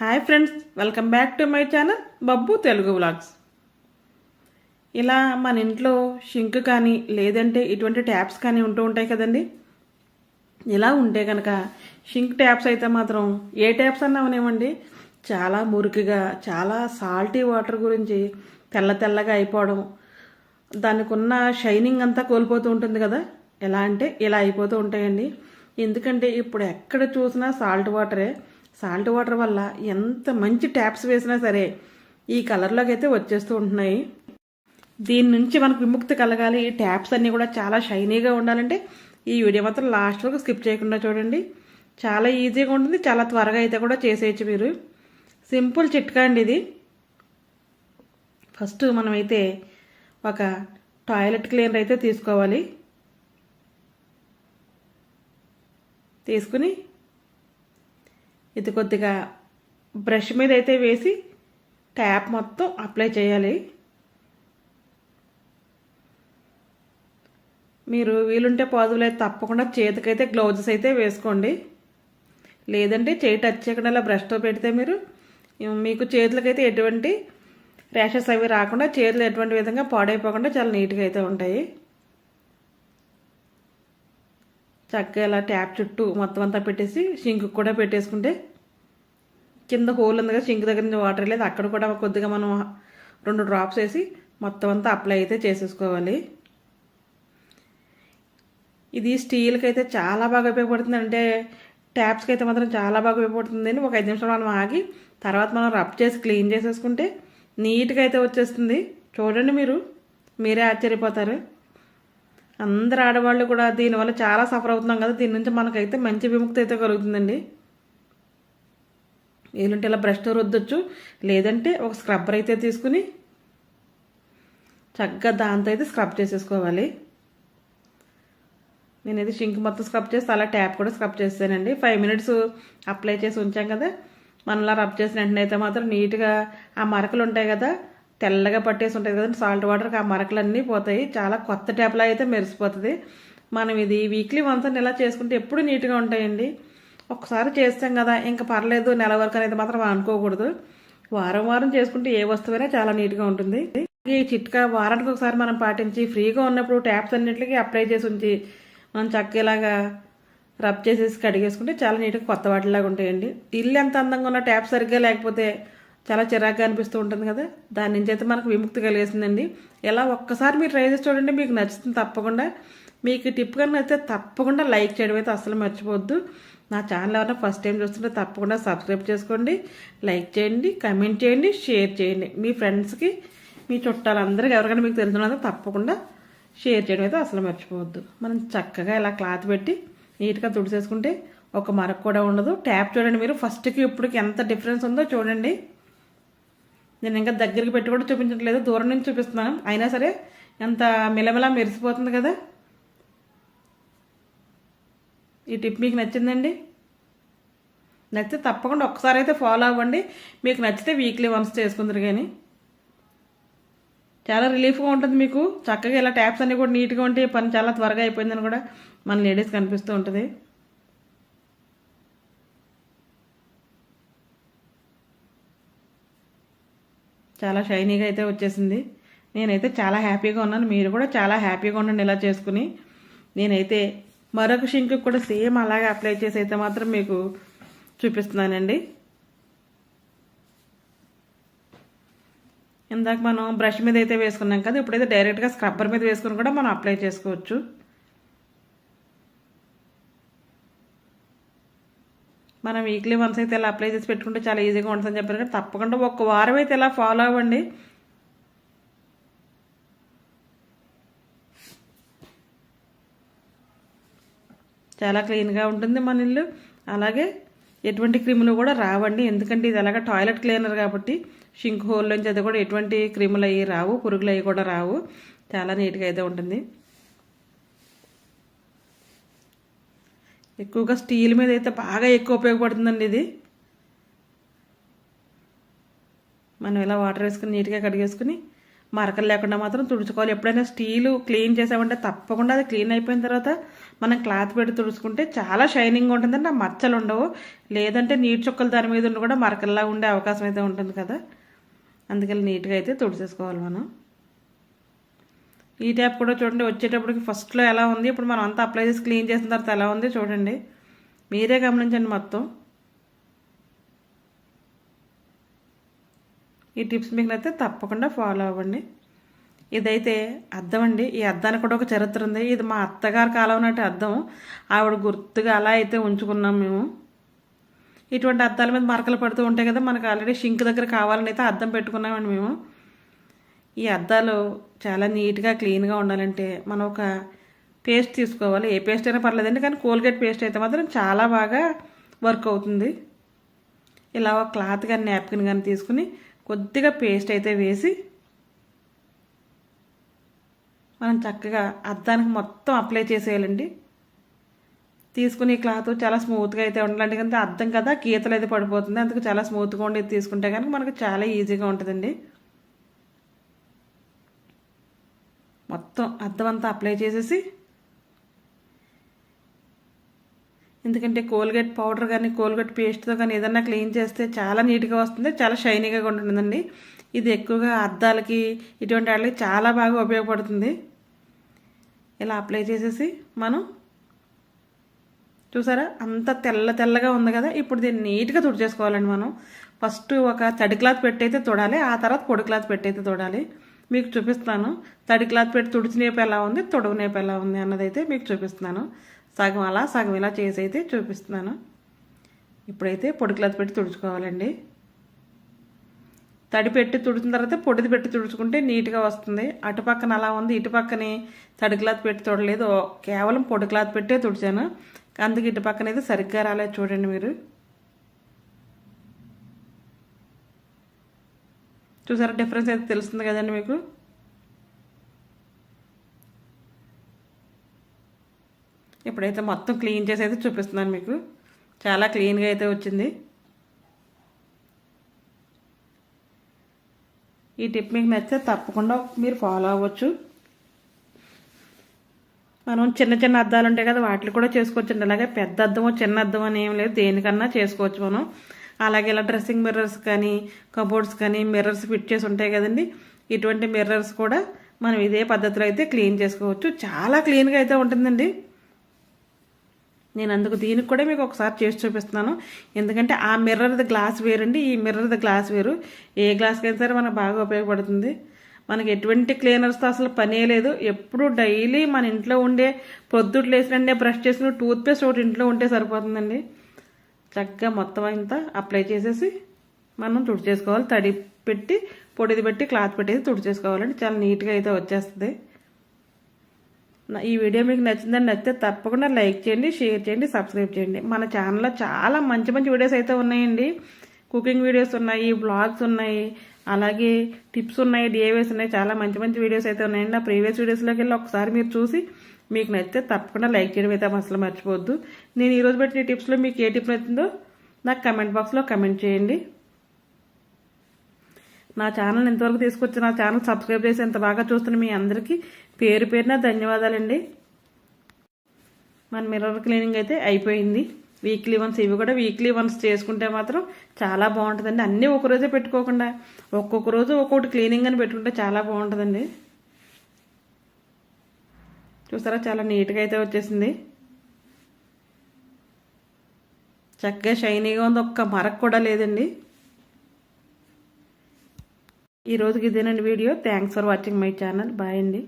Hi friends welcome back to my channel Babbu Telugu vlogs ఇలా మన ఇంట్లో shrink కానీ లేదంటే ఇటువంటి ట్యాప్స్ కానీ ఉంటూ ఉంటాయి కదండి. ఇలా ఉంటే కనుక షింక్ ట్యాప్స్ అయితే మాత్రం ఏ ట్యాప్స్ అన్నామనేమండి? చాలా మురికిగా చాలా సాల్టీ వాటర్ గురించి తెల్ల తెల్లగా అయిపోవడం. దానికి ఉన్న షైనింగ్ అంతా కోల్పోతూ ఉంటుంది కదా. ఎలా అంటే ఇలా అయిపోతూ ఉంటాయండి. ఎందుకంటే ఇప్పుడు ఎక్కడ చూసినా సాల్ట్ వాటరే. సాల్ట్ వాటర్ వల్ల ఎంత మంచి ట్యాప్స్ వేసినా సరే ఈ కలర్లోకి అయితే వచ్చేస్తూ ఉంటున్నాయి. దీని నుంచి మనకు విముక్తి కలగాలి. ఈ ట్యాప్స్ అన్నీ కూడా చాలా షైనీగా ఉండాలంటే ఈ వీడియో మాత్రం లాస్ట్ వరకు స్కిప్ చేయకుండా చూడండి. చాలా ఈజీగా ఉంటుంది. చాలా త్వరగా అయితే కూడా చేసేయచ్చు మీరు. సింపుల్ చిట్కా అండి ఇది. ఫస్ట్ మనమైతే ఒక టాయిలెట్ క్లీనర్ అయితే తీసుకోవాలి. తీసుకుని ఇది కొద్దిగా బ్రష్ మీద అయితే వేసి ట్యాప్ మొత్తం అప్లై చేయాలి. మీరు వీలుంటే పాజిబుల్ అయితే తప్పకుండా చేతికైతే గ్లౌజెస్ అయితే వేసుకోండి. లేదంటే చేయి టచ్ చేయకుండా బ్రష్తో పెడితే మీరు మీకు చేతులకైతే ఎటువంటి ర్యాషెస్ అవి రాకుండా చేతులు ఎటువంటి విధంగా పాడైపోకుండా చాలా నీట్గా అయితే ఉంటాయి. చక్కగా ఇలా ట్యాప్ చుట్టూ మొత్తం అంతా పెట్టేసి షింక్ కూడా పెట్టేసుకుంటే కింద హోల్ ఉంది కదా షింక్ దగ్గర నుంచి వాటర్ లేదు. అక్కడ కూడా కొద్దిగా మనం రెండు డ్రాప్స్ వేసి మొత్తం అంతా అప్లై అయితే చేసేసుకోవాలి. ఇది స్టీల్కి అయితే చాలా బాగా ఉపయోగపడుతుంది. అంటే ట్యాప్స్కి అయితే మాత్రం చాలా బాగా ఉపయోగపడుతుంది. ఒక ఐదు నిమిషాలు మనం ఆగి తర్వాత మనం రబ్ చేసి క్లీన్ చేసేసుకుంటే నీట్గా అయితే వచ్చేస్తుంది. చూడండి మీరు మీరే ఆశ్చర్యపోతారు. అందరు ఆడవాళ్ళు కూడా దీనివల్ల చాలా సఫర్ అవుతున్నాం కదా. దీని నుంచి మనకైతే మంచి విముక్తి అయితే కలుగుతుందండి. వీలుంటే ఇలా బ్రష్తో రుద్దొచ్చు. లేదంటే ఒక స్క్రబ్బర్ అయితే తీసుకుని చక్కగా దాంతో అయితే స్క్రబ్ చేసేసుకోవాలి. నేనైతే షింక్ మొత్తం స్క్రబ్ చేస్తే అలా ట్యాప్ కూడా స్క్రబ్ చేస్తానండి. ఫైవ్ మినిట్స్ అప్లై చేసి ఉంచాం కదా. మనలా రబ్ చేసిన వెంటనే అయితే మాత్రం నీట్గా ఆ మరకలు ఉంటాయి కదా. తెల్లగా పట్టేసి ఉంటుంది కదండి. సాల్ట్ వాటర్కి ఆ మరకలన్నీ పోతాయి. చాలా కొత్త ట్యాప్లా అయితే మెరిసిపోతుంది. మనం ఇది వీక్లీ వన్స్ అని ఇలా చేసుకుంటే ఎప్పుడు నీట్గా ఉంటాయండి. ఒకసారి చేస్తాం కదా ఇంకా పర్లేదు నెల వరకు అనేది మాత్రం అనుకోకూడదు. వారం వారం చేసుకుంటే ఏ వస్తువైనా చాలా నీట్గా ఉంటుంది. ఈ చిట్కా వారానికి ఒకసారి మనం పాటించి ఫ్రీగా ఉన్నప్పుడు ట్యాప్స్ అన్నింటికి అప్లై చేసి ఉంచి మనం చక్కేలాగా రబ్ చేసేసి కడిగేసుకుంటే చాలా నీట్గా కొత్త వాటిలాగా ఉంటాయండి. ఇల్లు ఎంత అందంగా ఉన్న ట్యాప్ సరిగ్గా లేకపోతే చాలా చిరాగ్గా అనిపిస్తూ ఉంటుంది కదా? దాని నుంచి అయితే మనకు విముక్తి కలిగేసిందండి. ఇలా ఒక్కసారి మీరు ట్రై చేసి చూడండి మీకు నచ్చుతుంది తప్పకుండా. మీకు టిప్ కన్నా అయితే తప్పకుండా లైక్ చేయడం అయితే అసలు మర్చిపోవద్దు. నా ఛానల్ ఎవరైనా ఫస్ట్ టైం చూస్తుంటే తప్పకుండా సబ్స్క్రైబ్ చేసుకోండి లైక్ చేయండి కమెంట్ చేయండి షేర్ చేయండి. మీ ఫ్రెండ్స్కి మీ చుట్టాలందరికీ ఎవరికైనా మీకు తెలిసిన తప్పకుండా షేర్ చేయడం అయితే అసలు మర్చిపోవద్దు. మనం చక్కగా ఇలా క్లాత్ పెట్టి నీట్గా తుడిసేసుకుంటే ఒక మరక కూడా ఉండదు. ట్యాప్ చూడండి మీరు. ఫస్ట్కి ఇప్పటికి ఎంత డిఫరెన్స్ ఉందో చూడండి. నేను ఇంకా దగ్గరికి పెట్టి కూడా చూపించట్లేదు. దూరం నుంచి చూపిస్తున్నాను. అయినా సరే ఎంత మిలమిలా మెరిసిపోతుంది కదా. ఈ టిప్ మీకు నచ్చిందండి? నచ్చితే తప్పకుండా ఒక్కసారి అయితే ఫాలో అవ్వండి. మీకు నచ్చితే వీక్లీ వన్స్ చేసుకుందరు కానీ. చాలా రిలీఫ్గా ఉంటుంది మీకు. చక్కగా ఇలా ట్యాప్స్ అన్నీ కూడా నీట్గా ఉంటే పని చాలా త్వరగా అయిపోయిందని కూడా మన లేడీస్ కనిపిస్తూ ఉంటుంది. చాలా షైనీగా అయితే వచ్చేసింది. నేనైతే చాలా హ్యాపీగా ఉన్నాను. మీరు కూడా చాలా హ్యాపీగా ఉండండి ఇలా చేసుకుని. నేనైతే మరొక షింక్ కూడా సేమ్ అలాగే అప్లై చేసి అయితే మాత్రం మీకు చూపిస్తున్నానండి. ఇందాక మనం బ్రష్ మీద అయితే వేసుకున్నాం కదా ఇప్పుడైతే డైరెక్ట్గా స్క్రబ్బర్ మీద వేసుకుని కూడా మనం అప్లై చేసుకోవచ్చు. మనం వీక్లీ వన్స్ అయితే ఇలా అప్లై చేసి పెట్టుకుంటే చాలా ఈజీగా ఉంటుందని చెప్పారు కదా. తప్పకుండా ఒక్క వారం అయితే ఇలా ఫాలో అవ్వండి. చాలా క్లీన్గా ఉంటుంది మన ఇల్లు. అలాగే ఎటువంటి క్రిములు కూడా రావండి. ఎందుకంటే ఇది అలాగే టాయిలెట్ క్లీనర్ కాబట్టి షింక్ హోల్ నుంచి అది కూడా ఎటువంటి క్రిములు అవి రావు పురుగులు అవి కూడా రావు. చాలా నీట్గా అయితే ఉంటుంది. ఎక్కువగా స్టీల్ మీద అయితే బాగా ఎక్కువ ఉపయోగపడుతుందండి ఇది. మనం ఇలా వాటర్ వేసుకుని నీట్గా కడిగేసుకుని మరకలు లేకుండా మాత్రం తుడుచుకోవాలి. ఎప్పుడైనా స్టీలు క్లీన్ చేసామంటే తప్పకుండా అది క్లీన్ అయిపోయిన తర్వాత మనం క్లాత్ పెట్టి తుడుచుకుంటే చాలా షైనింగ్ ఉంటుందండి. ఆ మచ్చలు ఉండవు. లేదంటే నీటి చుక్కలు దాని మీద ఉండి కూడా మరకల్లా ఉండే అవకాశం అయితే ఉంటుంది కదా. అందుకని నీట్గా అయితే తుడిచేసుకోవాలి మనం. ఈ ట్యాప్ కూడా చూడండి వచ్చేటప్పటికి ఫస్ట్లో ఎలా ఉంది? ఇప్పుడు మనం అంతా అప్లై చేసి క్లీన్ చేసిన తర్వాత ఎలా ఉంది చూడండి. మీరే గమనించండి మొత్తం. ఈ టిప్స్ మీకు నచ్చితే తప్పకుండా ఫాలో అవ్వండి. ఇదైతే అద్దం అండి. ఈ అద్దానికి కూడా ఒక చరిత్ర ఉంది. ఇది మా అత్తగారి కాలం నాటి అద్దం. ఆవిడ గుర్తుగా అలా అయితే ఉంచుకున్నాం మేము. ఇటువంటి అద్దాల మీద మరకలు పడుతూ ఉంటాయి కదా మనకు ఆల్రెడీ షింక్ దగ్గర కావాలని అయితే అద్దం పెట్టుకున్నామండి మేము. ఈ అద్దాలు చాలా నీట్గా క్లీన్గా ఉండాలంటే మనం ఒక పేస్ట్ తీసుకోవాలి. ఏ పేస్ట్ అయినా పర్లేదండి కానీ కోల్గేట్ పేస్ట్ అయితే మాత్రం చాలా బాగా వర్క్ అవుతుంది. ఇలా ఒక క్లాత్ కానీ నాప్కిన్ కానీ తీసుకుని కొద్దిగా పేస్ట్ అయితే వేసి మనం చక్కగా అద్దానికి మొత్తం అప్లై చేసేయాలండి. తీసుకుని క్లాత్ చాలా స్మూత్గా అయితే ఉండాలండి కానీ అద్దం కదా గీతలు అయితే పడిపోతుంది. అందుకు చాలా స్మూత్గా ఉండేది తీసుకుంటే కనుక మనకు చాలా ఈజీగా ఉంటుందండి. మొత్తం అద్దం అంతా అప్లై చేసేసి ఎందుకంటే కోల్గేట్ పౌడర్ కానీ కోల్గేట్ పేస్ట్తో కానీ ఏదన్నా క్లీన్ చేస్తే చాలా నీట్గా వస్తుంది చాలా షైనీగా ఉంటుందండి. ఇది ఎక్కువగా అద్దాలకి ఇటువంటి వాటికి చాలా బాగా ఉపయోగపడుతుంది. ఇలా అప్లై చేసేసి మనం చూసారా? అంత తెల్ల తెల్లగా ఉంది కదా ఇప్పుడు దీన్ని నీట్గా తుడిచేసుకోవాలండి మనం. ఫస్ట్ ఒక తడి క్లాత్ పెట్టయితే తొడాలి ఆ తర్వాత పొడి క్లాత్ పెట్టయితే తొడాలి. మీకు చూపిస్తాను. తడి క్లాత్ పెట్టి తుడిచినేపు ఎలా ఉంది తొడవనేపు ఎలా ఉంది అన్నది అయితే మీకు చూపిస్తున్నాను. సగం అలా సగం ఇలా చేసి అయితే చూపిస్తున్నాను. ఇప్పుడైతే పొడి క్లాత్ పెట్టి తుడుచుకోవాలండి. తడి పెట్టి తుడిచిన తర్వాత పొడిది పెట్టి తుడుచుకుంటే నీట్గా వస్తుంది. అటు పక్కన అలా ఉంది ఇటు పక్కనే తడి క్లాత్ పెట్టి తొడలేదు. కేవలం పొడి క్లాత్ పెట్టే తుడిచాను. అందుకే ఇటు పక్కన అయితే సరిగ్గా రాలేదు చూడండి మీరు. చూసారా డిఫరెన్స్ అయితే తెలుస్తుంది కదండి మీకు? ఇప్పుడైతే మొత్తం క్లీన్ చేసి అయితే చూపిస్తున్నాను మీకు. చాలా క్లీన్గా అయితే వచ్చింది. ఈ టిప్ మీకు నచ్చితే తప్పకుండా మీరు ఫాలో అవ్వచ్చు. మనం చిన్న చిన్న అద్దాలు ఉంటాయి కదా వాటిని కూడా చేసుకోవచ్చు అలాగే పెద్ద అద్దము చిన్న అద్దం అని ఏం లేదు. దేనికన్నా చేసుకోవచ్చు మనం. అలాగే ఇలా డ్రెస్సింగ్ మిర్రర్స్ కానీ కబోర్డ్స్ కానీ మిర్రర్స్ ఫిట్ చేసి ఉంటాయి కదండి. ఇటువంటి మిర్రర్స్ కూడా మనం ఇదే పద్ధతిలో అయితే క్లీన్ చేసుకోవచ్చు. చాలా క్లీన్గా అయితే ఉంటుందండి. నేను అందుకు దీనికి కూడా మీకు ఒకసారి చేసి చూపిస్తున్నాను. ఎందుకంటే ఆ మిర్రర్ది గ్లాస్ వేరండి. ఈ మిర్రర్ది గ్లాస్ వేరు. ఏ గ్లాస్కైనా సరే మనకు బాగా ఉపయోగపడుతుంది. మనకి ఎటువంటి క్లీనర్స్తో అసలు పనే లేదు. ఎప్పుడు డైలీ మన ఇంట్లో ఉండే పొద్దుట్లు వేసినండే బ్రష్ చేసిన టూత్పేస్ట్ ఒకటి ఇంట్లో ఉంటే సరిపోతుందండి. చక్కగా మొత్తం అంతా అప్లై చేసేసి మనం తుడిచేసుకోవాలి తడి పెట్టి పొడిది పెట్టి క్లాత్ పెట్టేసి తుడిచేసుకోవాలండి చాలా నీట్గా అయితే వచ్చేస్తుంది. ఈ వీడియో మీకు నచ్చిందని నచ్చితే తప్పకుండా లైక్ చేయండి షేర్ చేయండి సబ్స్క్రైబ్ చేయండి. మన ఛానల్లో చాలా మంచి మంచి వీడియోస్ అయితే ఉన్నాయండి. కుకింగ్ వీడియోస్ ఉన్నాయి బ్లాగ్స్ ఉన్నాయి అలాగే టిప్స్ ఉన్నాయి డిఏవేస్ ఉన్నాయి. చాలా మంచి మంచి వీడియోస్ అయితే ఉన్నాయండి. ఆ ప్రీవియస్ వీడియోస్లోకి వెళ్ళి ఒకసారి మీరు చూసి మీకు నచ్చితే తప్పకుండా లైక్ చేయడం అయితే అసలు మర్చిపోవద్దు. నేను ఈరోజు పెట్టిన టిప్స్లో మీకు ఏ టిప్ నచ్చిందో నాకు కమెంట్ బాక్స్లో కమెంట్ చేయండి. నా ఛానల్ ఇంతవరకు తీసుకొచ్చి నా ఛానల్ సబ్స్క్రైబ్ చేసి ఎంత బాగా చూస్తున్న మీ అందరికీ పేరు పేరున ధన్యవాదాలండి. మన మిర్రర్ క్లీనింగ్ అయితే అయిపోయింది. వీక్లీ వన్స్ ఇవి కూడా వీక్లీ వన్స్ చేసుకుంటే మాత్రం చాలా బాగుంటుందండి. అన్నీ ఒకరోజే పెట్టుకోకుండా ఒక్కొక్క రోజు ఒక్కొక్కటి క్లీనింగ్ అని పెట్టుకుంటే చాలా బాగుంటుందండి. చూసారా? చాలా నీట్గా అయితే వచ్చేసింది. చక్కగా షైనీగా ఉంది. ఒక్క మరక్ కూడా లేదండి. ఈ రోజుకి ఇదేనండి video. Thanks for watching my channel bye అండి.